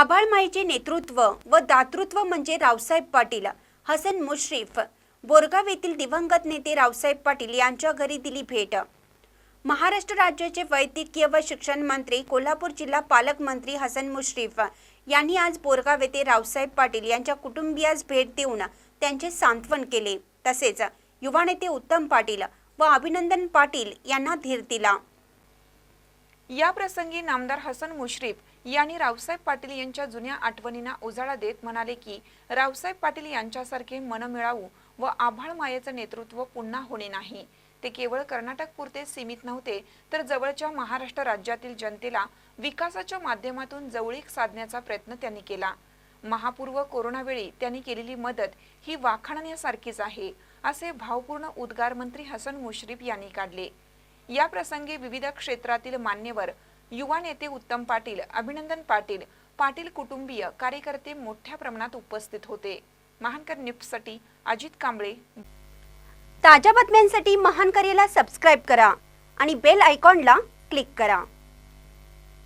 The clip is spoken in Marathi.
आभाळमाईचे नेतृत्व व दातृत्व म्हणजे रावसाहेब पाटील हसन मुश्रीफ. बोरगाव येथील दिवंगत नेते रावसाहेब पाटील यांच्या घरी दिली भेट. महाराष्ट्र राज्याचे वैद्यकीय व शिक्षण मंत्री कोल्हापूर जिल्हा पालकमंत्री हसन मुश्रीफ यांनी आज बोरगाव येथे रावसाहेब पाटील यांच्या कुटुंबियास भेट देऊन त्यांचे सांत्वन केले. तसेच युवा नेते उत्तम पाटील व अभिनंदन पाटील यांना धीर दिला. या प्रसंगी नामदार हसन मुश्रीफ यांनी रावसाहेब पाटील यांच्या जुन्या आठवणींना उजाळा देत म्हणाले की रावसाहेब पाटील यांच्यासारखे मन मिळावू व आभाळ मायेचं नेतृत्व पुन्हा होणे नाही. ते केवळ कर्नाटक पुरते सीमित नव्हते तर जवळच्या महाराष्ट्र राज्यातील जनतेला विकासाच्या माध्यमातून जवळीक साधण्याचा प्रयत्न त्यांनी केला. महापूर्व कोरोनावेळी त्यांनी केलेली मदत ही वाखाणण्यासारखीच आहे असे भावपूर्ण उद्गार मंत्री हसन मुश्रीफ यांनी काढले. या प्रसंगी विविध क्षेत्रातील मान्यवर युवा नेते उत्तम पाटील अभिनंदन पाटील पाटील कुटुंबीय कार्यकर्ते मोठ्या प्रमाणात उपस्थित होते. महानकर निफ्टसाठी अजित कांबळे. ताज्या बातम्यांसाठी महानकरेला सबस्क्राईब करा आणि बेल आयकॉनला क्लिक करा.